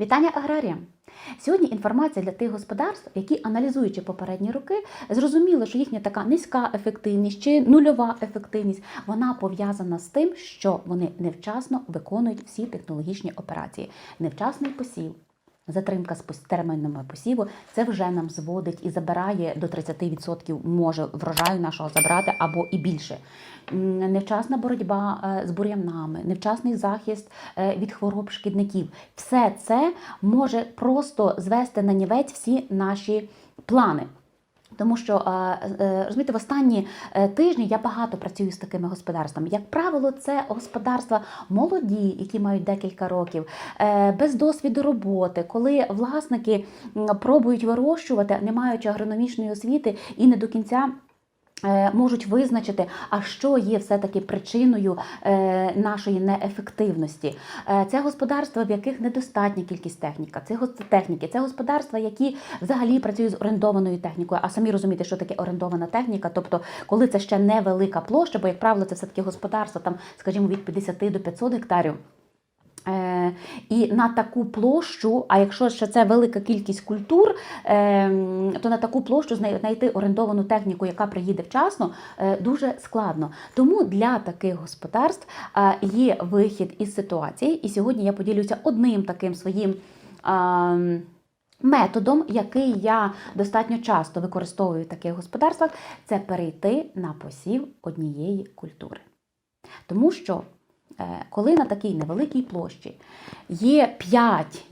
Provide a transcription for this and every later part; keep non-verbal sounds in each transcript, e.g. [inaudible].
Вітання аграріям! Сьогодні інформація для тих господарств, які, аналізуючи попередні роки, зрозуміли, що їхня така низька ефективність чи нульова ефективність вона пов'язана з тим, що вони невчасно виконують всі технологічні операції, невчасний посів. Затримка з термінами посіву це вже нам зводить і забирає до 30% може врожаю нашого забрати або і більше. Невчасна боротьба е, з бур'янами, невчасний захист е, від хвороб шкідників. Все це може просто звести на нівець всі наші плани. Тому що е, розумієте, в останні е, тижні я багато працюю з такими господарствами. Як правило, це господарства молоді, які мають декілька років, е, без досвіду роботи, коли власники пробують вирощувати, не маючи агрономічної освіти і не до кінця. Е, Можуть визначити, а що є все-таки причиною е, нашої неефективності. Е, Це господарства, в яких недостатня кількість техніка, це техніки, це господарства, які взагалі працюють з орендованою технікою. А самі розумієте, що таке орендована техніка, тобто, коли це ще невелика площа, бо, як правило, це все таки господарство, там, скажімо, від 50 до 500 гектарів. Е, і на таку площу, а якщо ще це велика кількість культур, е, то на таку площу знайти орендовану техніку, яка приїде вчасно, е, дуже складно. Тому для таких господарств є вихід із ситуації. І сьогодні я поділюся одним таким своїм. Методом, який я достатньо часто використовую в таких господарствах, це перейти на посів однієї культури. Тому що коли на такій невеликій площі є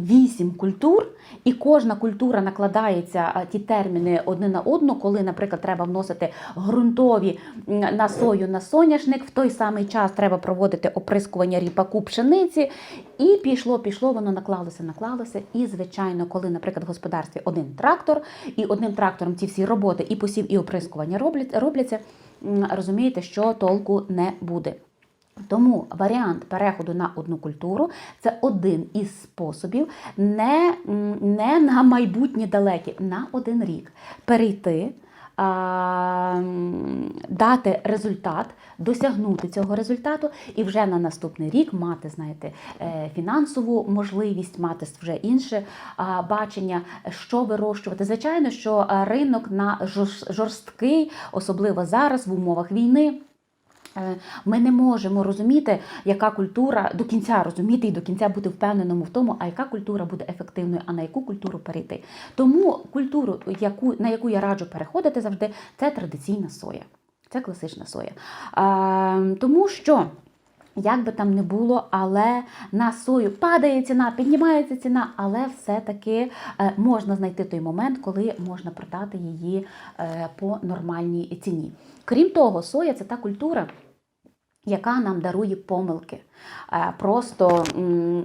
5-8 культур, і кожна культура накладається ті терміни одне на одну, коли, наприклад, треба вносити ґрунтові на сою на соняшник, в той самий час треба проводити оприскування ріпаку пшениці, і пішло, пішло, воно наклалося, наклалося. І, звичайно, коли, наприклад, в господарстві один трактор, і одним трактором ці всі роботи, і посів, і оприскування роблять- робляться, розумієте, що толку не буде. Тому варіант переходу на одну культуру це один із способів не, не на майбутнє далекі, на один рік перейти. а, Дати результат, досягнути цього результату, і вже на наступний рік мати, знаєте, е, фінансову можливість, мати вже інше бачення, що вирощувати. Звичайно, що ринок на жорсткий, особливо зараз в умовах війни. Е, Ми не можемо розуміти, яка культура до кінця розуміти і до кінця бути впевненому в тому, а яка культура буде ефективною, а на яку культуру перейти. Тому культуру, яку, на яку я раджу переходити завжди, це традиційна соя. Це класична соя. А, тому що. Як би там не було, але на сою падає ціна, піднімається ціна, але все-таки е, можна знайти той момент, коли можна продати її е, по нормальній ціні. Крім того, соя це та культура. Яка нам дарує помилки. Е, Просто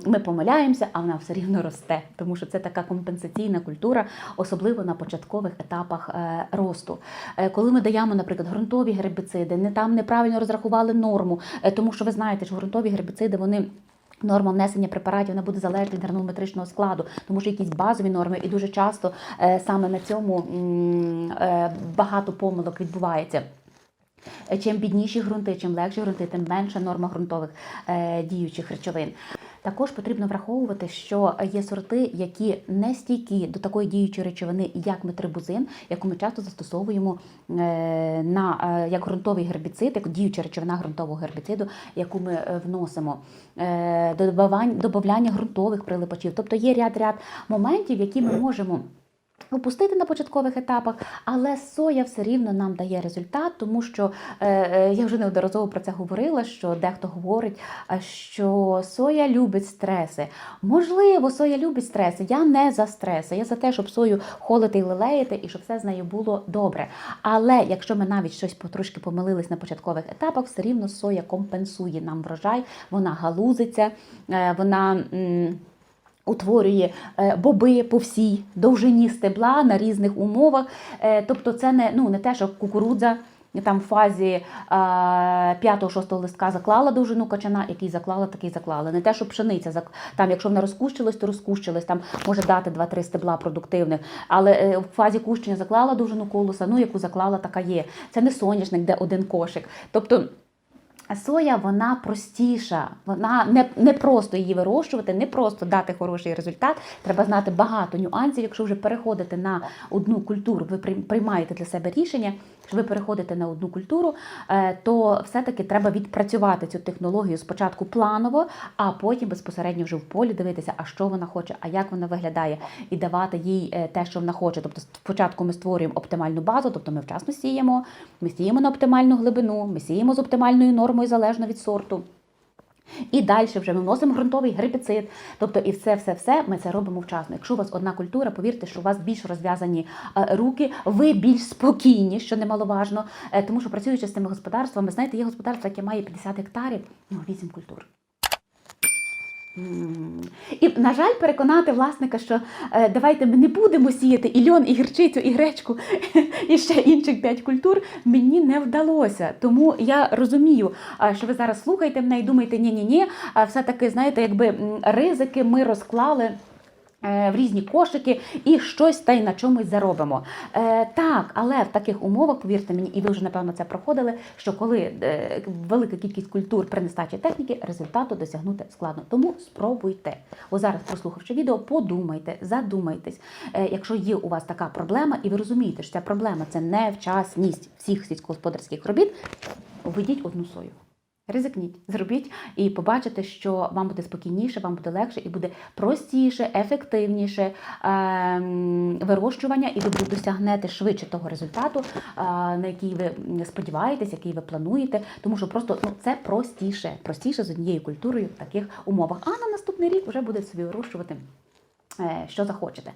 ми помиляємося, а вона все рівно росте, тому що це така компенсаційна культура, особливо на початкових етапах е, росту. Е, Коли ми даємо, наприклад, ґрунтові гербіциди, не там неправильно розрахували норму, тому що ви знаєте, що ґрунтові гербіциди вони. Норма внесення препаратів вона буде залежати від гранулометричного складу, тому що якісь базові норми, і дуже часто саме на цьому багато помилок відбувається. Е, Чим бідніші ґрунти, чим легші ґрунти, тим менша норма ґрунтових е, діючих речовин. Також потрібно враховувати, що є сорти, які не стійкі до такої діючої речовини, як метрибузин, яку ми часто застосовуємо е, на як ґрунтовий гербіцид, як діюча речовина ґрунтового гербіциду, яку ми вносимо, додавання ґрунтових прилипачів. Тобто є ряд ряд моментів, які ми можемо. Опустити на початкових етапах, але соя все рівно нам дає результат, тому що е, е, я вже неодноразово про це говорила. Що дехто говорить, що соя любить стреси. Можливо, соя любить стреси. Я не за стреси. Я за те, щоб сою холити і лелеяти, і щоб все з нею було добре. Але якщо ми навіть щось потрошки помилились на початкових етапах, все рівно соя компенсує нам врожай, вона галузиться, е, вона. м, Утворює е, боби по всій довжині стебла на різних умовах. Е, Тобто, це не, ну, не те, що кукурудза там в фазі 5-6 листка заклала довжину качана, який заклала, такий заклала. Не те, що пшениця там, якщо вона розкущилась, то розкущилась, там може дати 2-3 стебла продуктивних. Але е, в фазі кущення заклала довжину колоса, ну яку заклала, така є. Це не соняшник, де один кошик. Тобто. Соя вона простіша, вона не, не просто її вирощувати, не просто дати хороший результат. Треба знати багато нюансів. Якщо вже переходите на одну культуру, ви приймаєте для себе рішення, що ви переходите на одну культуру, е, то все-таки треба відпрацювати цю технологію спочатку планово, а потім безпосередньо вже в полі дивитися, а що вона хоче, а як вона виглядає, і давати їй е, те, що вона хоче. Тобто, спочатку ми створюємо оптимальну базу, тобто ми вчасно сіємо, ми сіємо на оптимальну глибину, ми сіємо з оптимальною нормою залежно від сорту. І далі вже ми вносимо ґрунтовий гербіцид. Тобто, і все, все, все ми це робимо вчасно. Якщо у вас одна культура, повірте, що у вас більш розв'язані е, руки, ви більш спокійні, що немаловажно. Е, Тому що працюючи з цими господарствами, знаєте, є господарство, яке має 50 гектарів, ну 8 культур. І, на жаль, переконати власника, що е, давайте ми не будемо сіяти і льон, і гірчицю, і гречку, [laughs] і ще інших п'ять культур, мені не вдалося. Тому я розумію, що ви зараз слухаєте мене і думаєте, ні-ні-ні, все-таки, знаєте, якби ризики ми розклали. Е, В різні кошики і щось та й на чомусь заробимо. Е, так, але в таких умовах, повірте мені, і ви вже напевно це проходили. Що коли е, велика кількість культур при нестачі техніки, результату досягнути складно. Тому спробуйте. Ось зараз, прослухавши відео, подумайте, задумайтесь. Якщо є у вас така проблема, і ви розумієте, що ця проблема це невчасність всіх сільськогосподарських робіт, введіть одну сою. Ризикніть, зробіть і побачите, що вам буде спокійніше, вам буде легше і буде простіше, ефективніше ем, вирощування, і ви досягнете швидше того результату, е, на який ви сподіваєтесь, який ви плануєте. Тому що просто ну, це простіше, простіше з однією культурою в таких умовах. А на наступний рік вже буде собі вирощувати. е, Що захочете.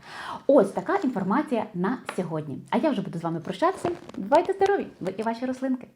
Ось така інформація на сьогодні. А я вже буду з вами прощатися. Бувайте здорові! Ви і ваші рослинки.